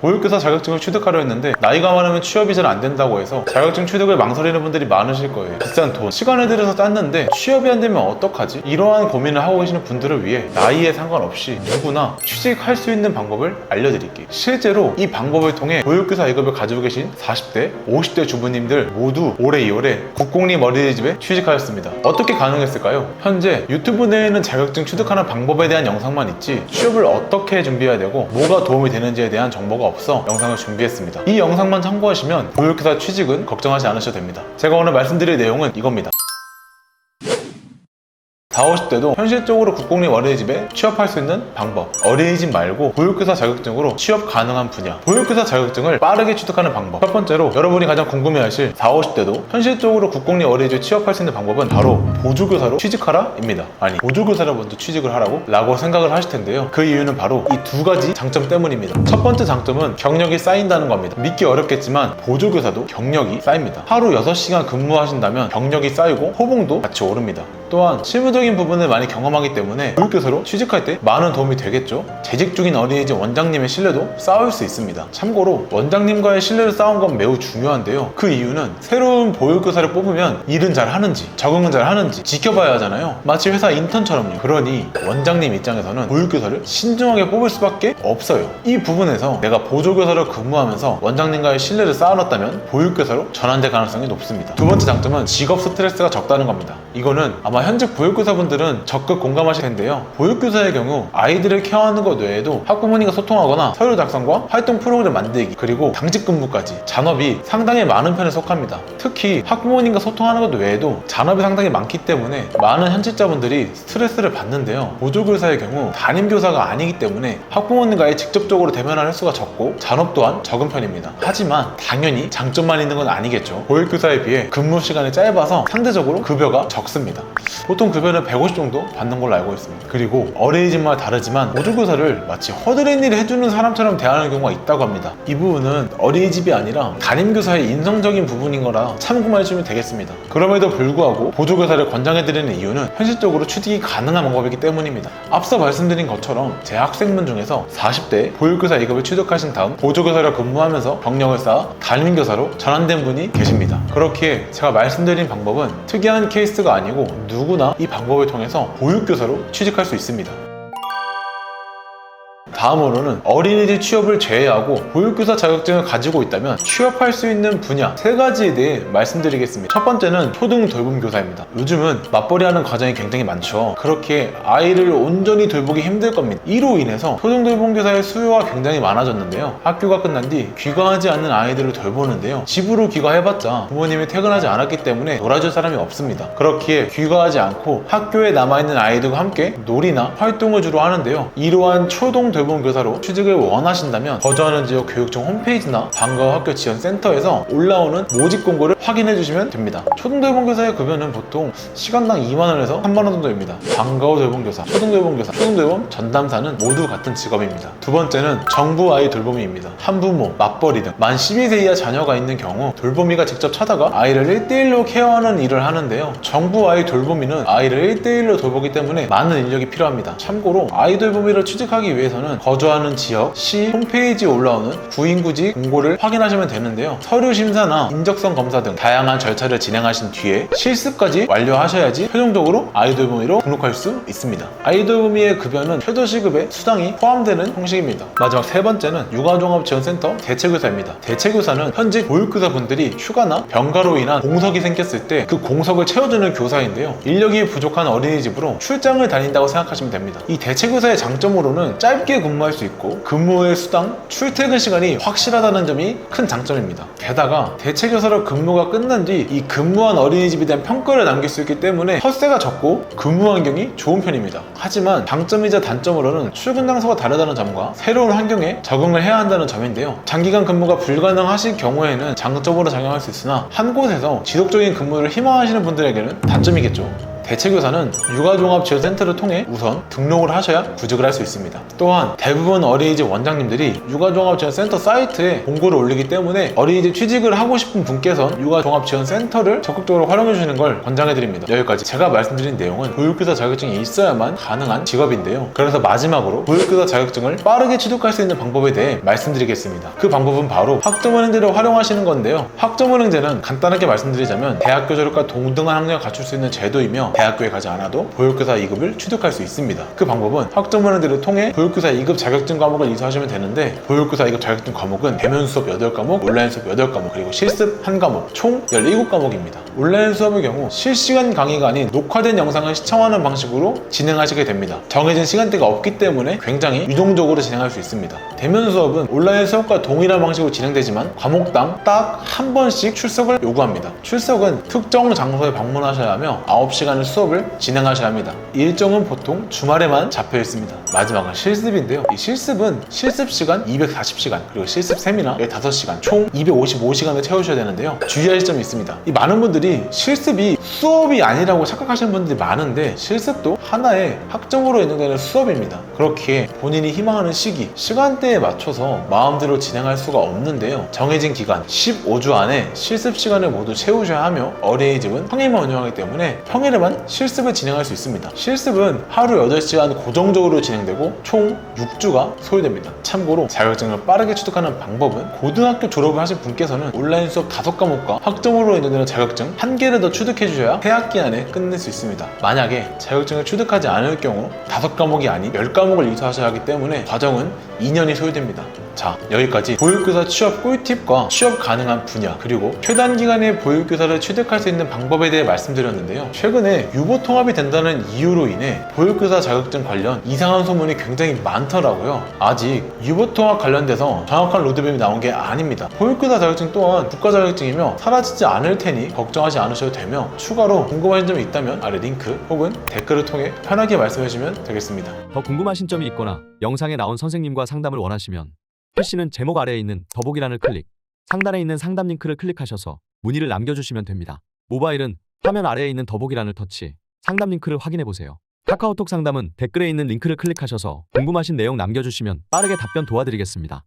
보육교사 자격증을 취득하려 했는데 나이가 많으면 취업이 잘 안 된다고 해서 자격증 취득을 망설이는 분들이 많으실 거예요. 비싼 돈, 시간을 들여서 땄는데 취업이 안 되면 어떡하지? 이러한 고민을 하고 계시는 분들을 위해 나이에 상관없이 누구나 취직할 수 있는 방법을 알려드릴게요. 실제로 이 방법을 통해 보육교사 2급을 가지고 계신 40대, 50대 주부님들 모두 올해 2월에 국공립 어린이집에 취직하였습니다. 어떻게 가능했을까요? 현재 유튜브 내에는 자격증 취득하는 방법에 대한 영상만 있지 취업을 어떻게 준비해야 되고 뭐가 도움이 되는지에 대한 정보가 없어 영상을 준비했습니다. 이 영상만 참고하시면 보육교사 취직은 걱정하지 않으셔도 됩니다. 제가 오늘 말씀드릴 내용은 이겁니다. 40, 50대도 현실적으로 국공립 어린이집에 취업할 수 있는 방법. 어린이집 말고 보육교사 자격증으로 취업 가능한 분야. 보육교사 자격증을 빠르게 취득하는 방법. 첫 번째로 여러분이 가장 궁금해하실 40, 50대도 현실적으로 국공립 어린이집에 취업할 수 있는 방법은 바로 보조교사로 취직하라 입니다. 아니 보조교사로 먼저 취직을 하라고? 라고 생각을 하실 텐데요. 그 이유는 바로 이 두 가지 장점 때문입니다. 첫 번째 장점은 경력이 쌓인다는 겁니다. 믿기 어렵겠지만 보조교사도 경력이 쌓입니다. 하루 6시간 근무하신다면 경력이 쌓이고 호봉도 같이 오릅니다 또한 실무적인 부분을 많이 경험하기 때문에 교육교사로 취직할 때 많은 도움이 되겠죠. 재직 중인 어린이집 원장님의 신뢰도 쌓을 수 있습니다. 참고로 원장님과의 신뢰를 쌓은 건 매우 중요한데요. 그 이유는 새로운 보육교사를 뽑으면 일은 잘 하는지 적응은 잘 하는지 지켜봐야 하잖아요. 마치 회사 인턴처럼요. 그러니 원장님 입장에서는 보육교사를 신중하게 뽑을 수밖에 없어요. 이 부분에서 내가 보조교사로 근무하면서 원장님과의 신뢰를 쌓아놨다면 보육교사로 전환될 가능성이 높습니다. 두 번째 장점은 직업 스트레스가 적다는 겁니다. 이거는 아마 현직 보육교사분들은 적극 공감하실 텐데요. 보육교사의 경우 아이들을 케어하는 것 외에도 학부모님과 소통하거나 서류 작성과 활동 프로그램 만들기 그리고 당직 근무까지 잔업이 상당히 많은 편에 속합니다. 특히 학부모님과 소통하는 것 외에도 잔업이 상당히 많기 때문에 많은 현직자분들이 스트레스를 받는데요. 보조교사의 경우 담임교사가 아니기 때문에 학부모님과의 직접적으로 대면할 횟수가 적고 잔업 또한 적은 편입니다. 하지만 당연히 장점만 있는 건 아니겠죠. 보육교사에 비해 근무 시간이 짧아서 상대적으로 급여가 적습니다. 보통 급여는 150 정도 받는 걸로 알고 있습니다. 그리고 어린이집마다 다르지만 보조교사를 마치 허드렛 일을 해주는 사람처럼 대하는 경우가 있다고 합니다. 이 부분은 어린이집이 아니라 담임교사의 인성적인 부분인 거라 참고만 해주면 되겠습니다. 그럼에도 불구하고 보조교사를 권장해드리는 이유는 현실적으로 취직이 가능한 방법이기 때문입니다. 앞서 말씀드린 것처럼 제 학생분 중에서 40대 보육교사 2급을 취득하신 다음 보조교사로 근무하면서 경력을 쌓아 담임교사로 전환된 분이 계십니다. 그렇기에 제가 말씀드린 방법은 특이한 케이스가 아니고 누 구나 이 방법을 통해서 보육교사로 취직할 수 있습니다. 다음으로는 어린이집 취업을 제외하고 보육교사 자격증을 가지고 있다면 취업할 수 있는 분야 세 가지에 대해 말씀드리겠습니다. 첫 번째는 초등 돌봄 교사입니다. 요즘은 맞벌이하는 과정이 굉장히 많죠. 그렇게 아이를 온전히 돌보기 힘들 겁니다. 이로 인해서 초등 돌봄 교사의 수요가 굉장히 많아졌는데요. 학교가 끝난 뒤 귀가하지 않는 아이들을 돌보는데요. 집으로 귀가해봤자 부모님이 퇴근하지 않았기 때문에 놀아줄 사람이 없습니다. 그렇기에 귀가하지 않고 학교에 남아있는 아이들과 함께 놀이나 활동을 주로 하는데요. 이러한 초등 돌봄 교사로 취직을 원하신다면 거주하는 지역 교육청 홈페이지나 방과후 학교 지원 센터에서 올라오는 모집 공고를 확인해 주시면 됩니다. 초등 돌봄 교사의 급여는 보통 시간당 2만 원에서 3만 원 정도입니다. 방과후 돌봄 교사, 초등 돌봄 교사, 초등 돌봄 전담사는 모두 같은 직업입니다. 두 번째는 정부 아이 돌보미입니다. 한부모, 맞벌이 등 만 12세 이하 자녀가 있는 경우 돌보미가 직접 찾아가 아이를 1대1로 케어하는 일을 하는데요. 정부 아이 돌보미는 아이를 1대1로 돌보기 때문에 많은 인력이 필요합니다. 참고로 아이 돌보미를 취직하기 위해서는 거주하는 지역, 시 홈페이지에 올라오는 구인구직 공고를 확인하시면 되는데요. 서류 심사나 인적성 검사 등 다양한 절차를 진행하신 뒤에 실습까지 완료하셔야지 최종적으로 아이돌보미로 등록할 수 있습니다. 아이돌보미의 급여는 최저시급에 수당이 포함되는 형식입니다. 마지막 세 번째는 육아종합지원센터 대체교사입니다. 대체교사는 현직 보육교사분들이 휴가나 병가로 인한 공석이 생겼을 때 그 공석을 채워주는 교사인데요. 인력이 부족한 어린이집으로 출장을 다닌다고 생각하시면 됩니다. 이 대체교사의 장점으로는 짧게 근무할 수 있고 근무의 수당, 출퇴근 시간이 확실하다는 점이 큰 장점입니다. 게다가 대체교사로 근무가 끝난 뒤 이 근무한 어린이집에 대한 평가를 남길 수 있기 때문에 헛세가 적고 근무 환경이 좋은 편입니다. 하지만 장점이자 단점으로는 출근 장소가 다르다는 점과 새로운 환경에 적응을 해야 한다는 점인데요. 장기간 근무가 불가능하실 경우에는 장점으로 작용할 수 있으나 한 곳에서 지속적인 근무를 희망하시는 분들에게는 단점이겠죠. 대체교사는 육아종합지원센터를 통해 우선 등록을 하셔야 구직을 할 수 있습니다. 또한 대부분 어린이집 원장님들이 육아종합지원센터 사이트에 공고를 올리기 때문에 어린이집 취직을 하고 싶은 분께선 육아종합지원센터를 적극적으로 활용해 주시는 걸 권장해 드립니다. 여기까지 제가 말씀드린 내용은 보육교사 자격증이 있어야만 가능한 직업인데요. 그래서 마지막으로 보육교사 자격증을 빠르게 취득할 수 있는 방법에 대해 말씀드리겠습니다. 그 방법은 바로 학점은행제를 활용하시는 건데요. 학점은행제는 간단하게 말씀드리자면 대학교 졸업과 동등한 학력을 갖출 수 있는 제도이며 대학교에 가지 않아도 보육교사 2급을 취득할 수 있습니다. 그 방법은 학점은행제를 통해 보육교사 2급 자격증 과목을 이수하시면 되는데 보육교사 2급 자격증 과목은 대면 수업 8과목, 온라인 수업 8과목, 그리고 실습 1과목, 총 17과목입니다. 온라인 수업의 경우 실시간 강의가 아닌 녹화된 영상을 시청하는 방식으로 진행하시게 됩니다. 정해진 시간대가 없기 때문에 굉장히 유동적으로 진행할 수 있습니다. 대면 수업은 온라인 수업과 동일한 방식으로 진행되지만 과목당 딱 한 번씩 출석을 요구합니다. 출석은 특정 장소에 방문하셔야 하며 9시간의 수업을 진행하셔야 합니다. 일정은 보통 주말에만 잡혀 있습니다. 마지막은 실습인데요. 이 실습은 실습 시간 240시간, 그리고 실습 세미나 15시간, 총 255시간을 채우셔야 되는데요. 주의할 점이 있습니다. 이 많은 분들이 실습이 수업이 아니라고 착각하시는 분들이 많은데 실습도 하나의 학점으로 인정되는 수업입니다. 그렇기에 본인이 희망하는 시기, 시간대에 맞춰서 마음대로 진행할 수가 없는데요. 정해진 기간 15주 안에 실습 시간을 모두 채우셔야 하며 어린이집은 평일만 운영하기 때문에 평일에만 실습을 진행할 수 있습니다. 실습은 하루 8시간 고정적으로 진행되고 총 6주가 소요됩니다. 참고로 자격증을 빠르게 취득하는 방법은 고등학교 졸업을 하신 분께서는 온라인 수업 5과목과 학점으로 인정되는 자격증 1개를 더 취득해 주셔야 새 학기 안에 끝낼 수 있습니다. 만약에 자격증을 취득하지 않을 경우 5과목이 아닌 10과목을 이수하셔야 하기 때문에 과정은 2년이 소요됩니다. 자, 여기까지 보육교사 취업 꿀팁과 취업 가능한 분야, 그리고 최단 기간에 보육교사를 취득할 수 있는 방법에 대해 말씀드렸는데요. 최근에 유보 통합이 된다는 이유로 인해 보육교사 자격증 관련 이상한 소문이 굉장히 많더라고요. 아직 유보 통합 관련돼서 정확한 로드맵이 나온 게 아닙니다. 보육교사 자격증 또한 국가 자격증이며 사라지지 않을 테니 걱정하지 않으셔도 되며 추가로 궁금하신 점이 있다면 아래 링크 혹은 댓글을 통해 편하게 말씀해 주시면 되겠습니다. 더 궁금하신 점이 있거나 영상에 나온 선생님과 상담을 원하시면 PC는 제목 아래에 있는 더보기란을 클릭, 상단에 있는 상담 링크를 클릭하셔서 문의를 남겨주시면 됩니다. 모바일은 화면 아래에 있는 더보기란을 터치, 상담 링크를 확인해 보세요. 카카오톡 상담은 댓글에 있는 링크를 클릭하셔서 궁금하신 내용 남겨주시면 빠르게 답변 도와드리겠습니다.